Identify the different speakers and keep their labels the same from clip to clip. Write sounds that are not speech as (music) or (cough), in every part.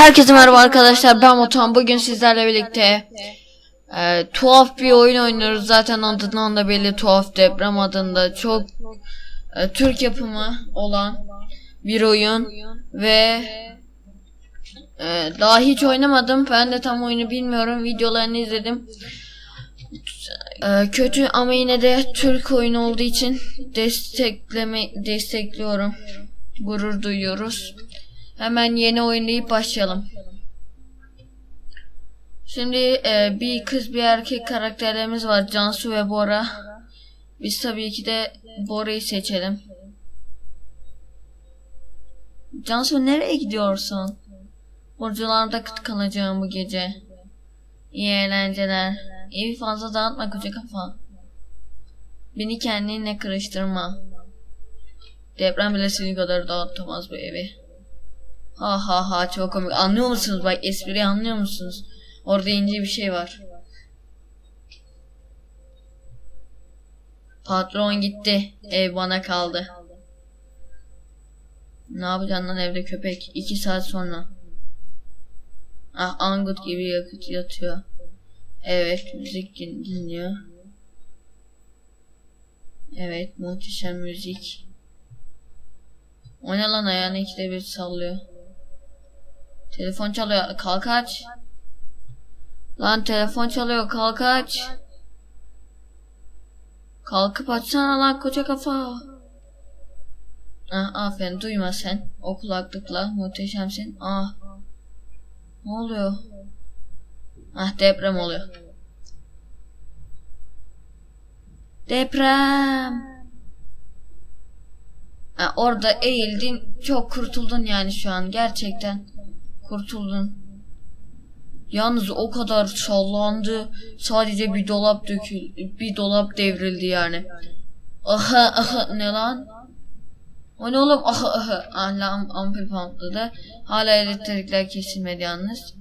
Speaker 1: Herkese merhaba arkadaşlar ben Motan bugün sizlerle birlikte e, tuhaf bir oyun oynuyoruz. Zaten adından da belli tuhaf deprem adında çok e, Türk yapımı olan bir oyun ve e, daha hiç oynamadım. Ben de tam oyunu bilmiyorum. Videolarını izledim. E, kötü ama yine de Türk oyunu olduğu için destekleme destekliyorum. Gurur duyuyoruz. Hemen yeni oynayıp başlayalım. Şimdi e, bir kız bir erkek karakterlerimiz var. Cansu ve Bora. Biz tabii ki de Bora'yı seçelim. Cansu nereye gidiyorsun? Burcularda kalacağım bu gece. İyi eğlenceler. Evi fazla dağıtma koca kafa. Beni kendinle karıştırma. Deprem bile senin kadar dağıtamaz bu evi. Ha ha ha çok komik. Anlıyor musunuz? Bak espriyi anlıyor musunuz? Orada ince bir şey var. Patron gitti. Ev bana kaldı. Ne yapacaksın lan evde köpek? İki saat sonra. Ah angut gibi yakıt yatıyor. Evet müzik din- dinliyor. Evet muhteşem müzik. O ne lan ayağını ikide bir sallıyor. Telefon çalıyor. Kalk aç. Lan telefon çalıyor. Kalk aç. Kalkıp açsana lan koca kafa. Ah aferin duyma sen. O kulaklıkla muhteşemsin. Ah. Ne oluyor? Ah deprem oluyor. Deprem. Ha, orada eğildin çok kurtuldun yani şu an gerçekten kurtuldun. Yalnız o kadar sallandı sadece bir dolap dökül bir dolap devrildi yani. Aha aha ne lan? O ne oğlum? Aha aha. Hala am ampul patladı. Hala elektrikler kesilmedi yalnız.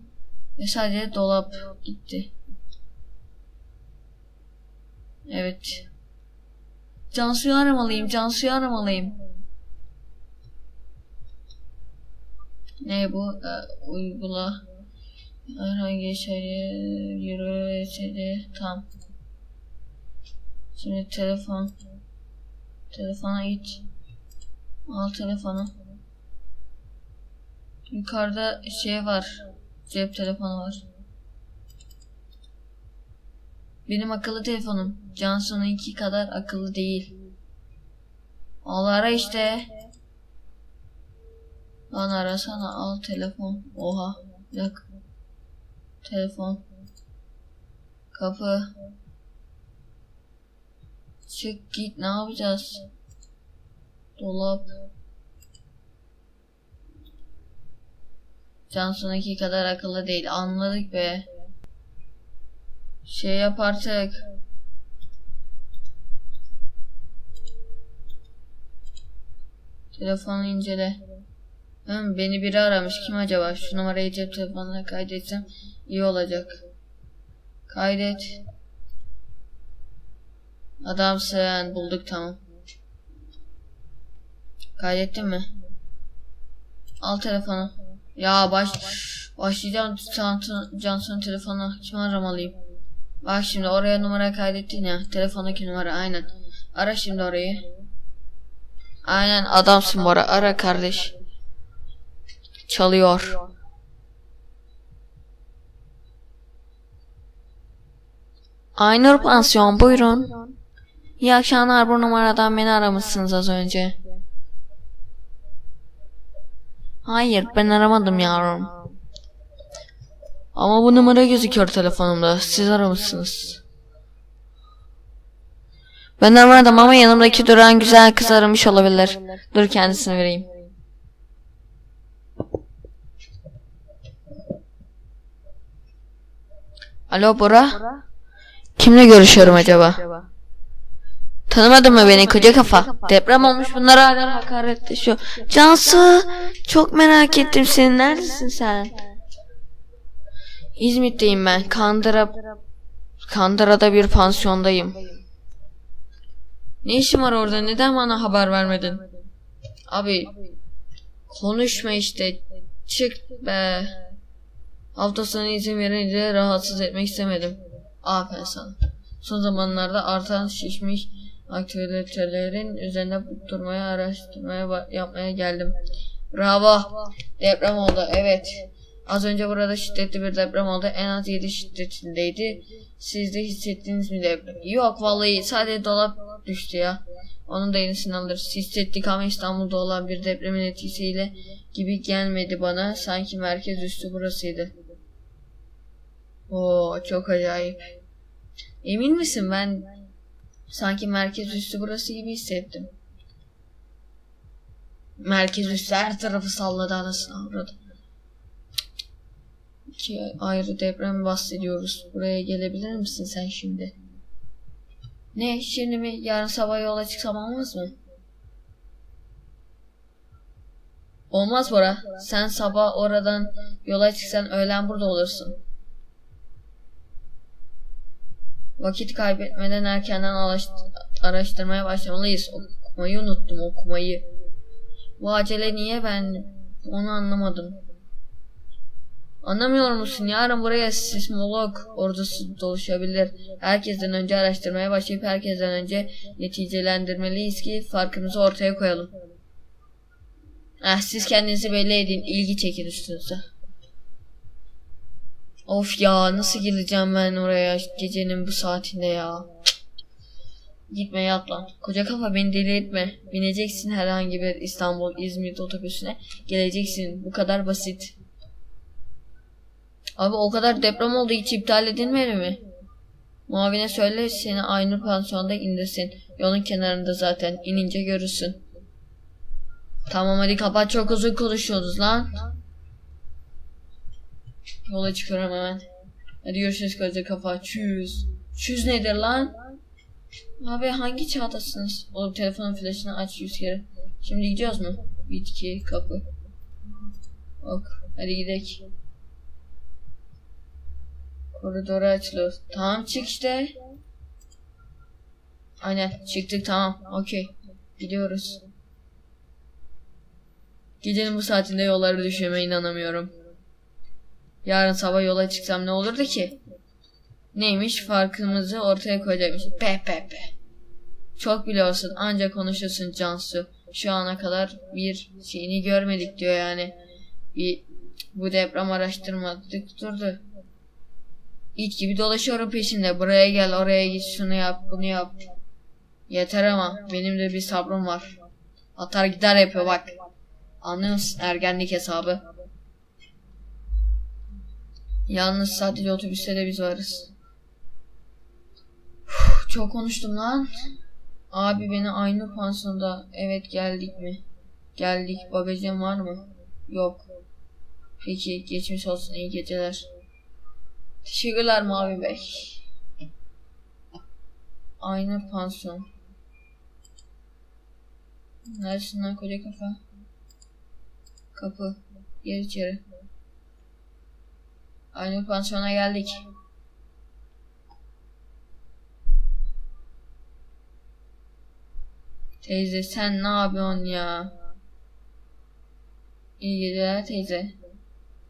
Speaker 1: Ve sadece dolap gitti. Evet. Cansu'yu aramalıyım. Cansu'yu aramalıyım. Ne bu? Ee, uygula. Herhangi şeyi yürü dedi. Tam. Şimdi telefon. Telefona git. Al telefonu. Yukarıda şey var. Cep telefonu var. Benim akıllı telefonum. Cansu'nunki kadar akıllı değil. Al ara işte. Lan arasana al telefon. Oha. Yok. Telefon. Kapı. Çık git ne yapacağız? Dolap. Cansu'nunki kadar akıllı değil. Anladık be. Şey yap artık. Telefonu incele. Hı, beni biri aramış. Kim acaba? Şu numarayı cep telefonuna kaydetsem iyi olacak. Kaydet. Adamsın. Bulduk tamam. Kaydettin mi? Al telefonu. Ya baş başlayacağım Cansu'nun Cansu'nun telefonu. Kimi aramalıyım? Bak şimdi oraya numara kaydettin ya. Telefondaki numara aynen. Ara şimdi orayı. Aynen adamsın Bora. Ara kardeş. Çalıyor. Aynur Pansiyon buyurun. İyi akşamlar bu numaradan beni aramışsınız az önce. Hayır ben aramadım yavrum. Ama bu numara gözüküyor telefonumda. Siz aramışsınız. Ben aramadım ama yanımdaki duran güzel kız aramış olabilir. Dur kendisini vereyim. Alo Bora. Kimle görüşüyorum acaba? Tanımadın mı beni koca kafa? Deprem olmuş bunlar hala hakaretleşiyor. Cansu çok merak ettim seni neredesin sen? İzmit'teyim ben. Kandıra Kandıra'da bir pansiyondayım. Ne işin var orada? Neden bana haber vermedin? Abi konuşma işte. Çık be. Hafta sonu izin verince rahatsız etmek istemedim. Aferin sana. Son zamanlarda artan şişmiş aktivitelerin üzerine durmaya, araştırmaya yapmaya geldim. Bravo. Deprem oldu. Evet. Az önce burada şiddetli bir deprem oldu. En az 7 şiddetindeydi. Siz de hissettiniz mi deprem? Yok vallahi sadece dolap düştü ya. Onun da yenisini alırız. Hissettik ama İstanbul'da olan bir depremin etkisiyle gibi gelmedi bana. Sanki merkez üstü burasıydı. Oo çok acayip. Emin misin ben sanki merkez üstü burası gibi hissettim. Merkez üstü her tarafı salladı anasını avradı. İki ayrı deprem bahsediyoruz. Buraya gelebilir misin sen şimdi? Ne şimdi mi? Yarın sabah yola çıksam mı? Olmaz Bora. Sen sabah oradan yola çıksan öğlen burada olursun. Vakit kaybetmeden erkenden araş- araştırmaya başlamalıyız. Okumayı unuttum okumayı. Bu acele niye ben onu anlamadım. Anlamıyor musun? Yarın buraya sismolog ordusu dolaşabilir. Herkesten önce araştırmaya başlayıp herkesten önce neticelendirmeliyiz ki farkımızı ortaya koyalım. Eh, siz kendinizi belli edin. ilgi çekin üstünüze. Of ya nasıl gideceğim ben oraya gecenin bu saatinde ya. Gitme yat lan. Koca kafa beni deli etme. Bineceksin herhangi bir İstanbul İzmir otobüsüne. Geleceksin. Bu kadar basit. Abi o kadar deprem oldu hiç iptal edilmedi mi? Muavine söyle seni aynı pansiyonda indirsin. Yolun kenarında zaten. İnince görürsün. Tamam hadi kapat çok uzun konuşuyoruz lan. Yola çıkıyorum hemen. Hadi görüşürüz koca kafa. Çüz. Çüz nedir lan? Abi hangi çağdasınız? Oğlum telefonun flaşını aç yüz kere. Şimdi gidiyoruz mu? Bitki, kapı. Ok. Hadi gidelim. Koridora açılıyor. Tamam çık işte. Aynen çıktık tamam. Okey. Gidiyoruz. Gecenin bu saatinde yolları düşürmeye inanamıyorum. Yarın sabah yola çıksam ne olurdu ki? Neymiş farkımızı ortaya koyacakmış. Pe pe pe. Çok biliyorsun ancak konuşuyorsun Cansu. Şu ana kadar bir şeyini görmedik diyor yani. Bir bu deprem araştırmadık durdu. İt gibi dolaşıyorum peşinde. Buraya gel, oraya git, şunu yap, bunu yap. Yeter ama benim de bir sabrım var. Atar gider yapıyor bak. Anlıyor musun? Ergenlik hesabı. Yalnız sadece otobüste de biz varız. Çok konuştum lan. Abi beni aynı pansiyonda. Evet geldik mi? Geldik. Bagajın var mı? Yok. Peki geçmiş olsun iyi geceler. Teşekkürler Mavi Bey. Aynı pansiyon. Neredesin lan koca kafa? Kapı. Gir içeri. Aynı pansiyona geldik. Teyze sen ne yapıyorsun ya? İyi geceler teyze.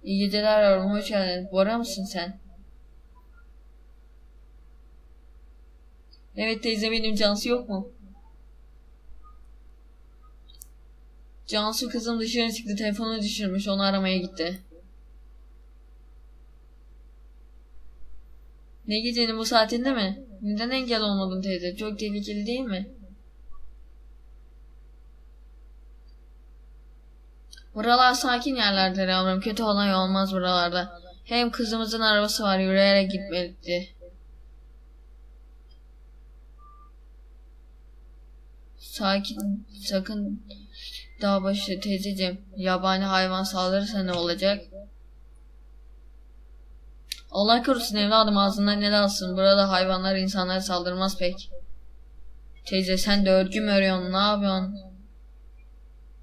Speaker 1: İyi geceler yavrum hoş geldin. Bora mısın sen? Evet teyze benim Cansu yok mu? Cansu kızım dışarı çıktı telefonu düşürmüş onu aramaya gitti. Ne gecenin bu saatinde mi? Neden engel olmadın teyze? Çok tehlikeli değil mi? Buralar sakin yerlerdir yavrum. Kötü olay olmaz buralarda. Hem kızımızın arabası var yürüyerek gitmeliydi. Sakin, sakın dağ başı teyzeciğim. Yabani hayvan saldırırsa ne olacak? Allah korusun evladım ağzından ne alsın. Burada hayvanlar insanlara saldırmaz pek. Teyze sen de örgü mü örüyorsun? Ne yapıyorsun?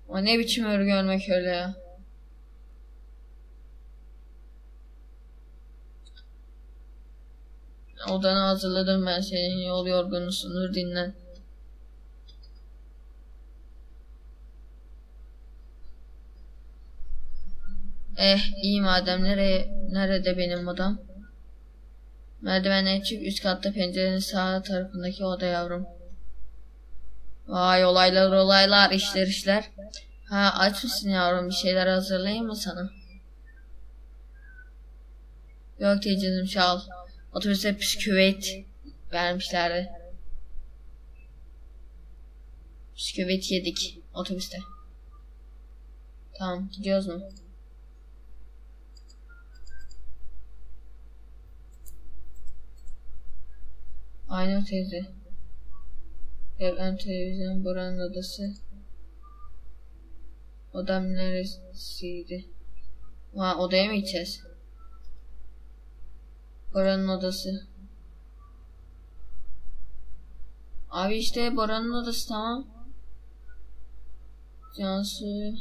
Speaker 1: O ne biçim örgü örmek öyle ya? Odanı hazırladım ben senin yol yorgunusundur dinlen. Eh iyi madem nereye Nerede benim odam? Merdivenle çık üst katta pencerenin sağ tarafındaki oda yavrum. Vay olaylar olaylar işler işler. Ha aç mısın yavrum bir şeyler hazırlayayım mı sana? Yok teyzeciğim sağ ol. Otobüste bisküvit vermişlerdi. Bisküvit yedik otobüste. Tamam gidiyoruz mu? Aynur teyze. Devran televizyon buranın odası. Odam neresiydi? Ha odaya mı gideceğiz? Boranın odası. Abi işte Boran'ın odası tamam. Cansu.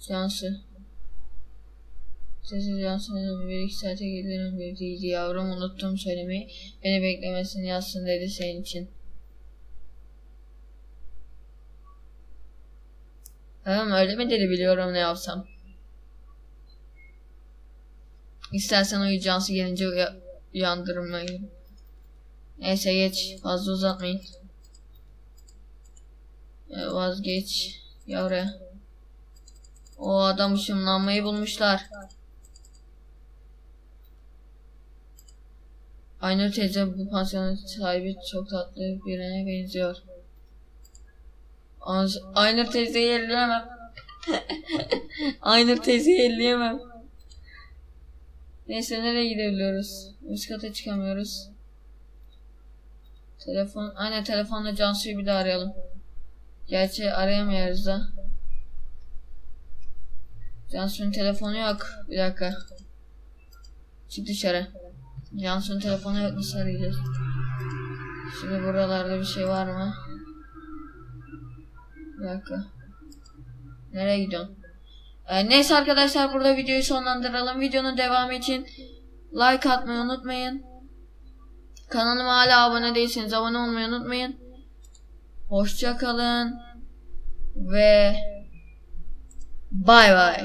Speaker 1: Cansu. Sesi Cansu'nun bir iki saate gelirim evdeydi yavrum unuttum söylemeyi. Beni beklemesini yazsın dedi senin için. Tamam öyle mi dedi biliyorum ne yapsam. İstersen uyu Cansu gelince uya uyandırmayın. Neyse geç fazla uzatmayın. Ee, vazgeç yavru. O adam ışınlanmayı bulmuşlar. Aynur teyze bu pansiyonun sahibi çok tatlı birine benziyor. Aynur teyzeyi elleyemem. (laughs) Aynur teyzeyi elleyemem. Neyse nereye gidebiliyoruz? Üst kata çıkamıyoruz. Telefon, aynen telefonla Cansu'yu bir de arayalım. Gerçi arayamıyoruz da. Cansu'nun telefonu yok. Bir dakika. Çık dışarı. Cansu'nun telefonu yok. Nasıl arayacağız? Şimdi buralarda bir şey var mı? Bir dakika. Nereye gidiyorsun? Ee, neyse arkadaşlar burada videoyu sonlandıralım. Videonun devamı için like atmayı unutmayın. Kanalıma hala abone değilseniz abone olmayı unutmayın. Hoşça kalın ve bay bay.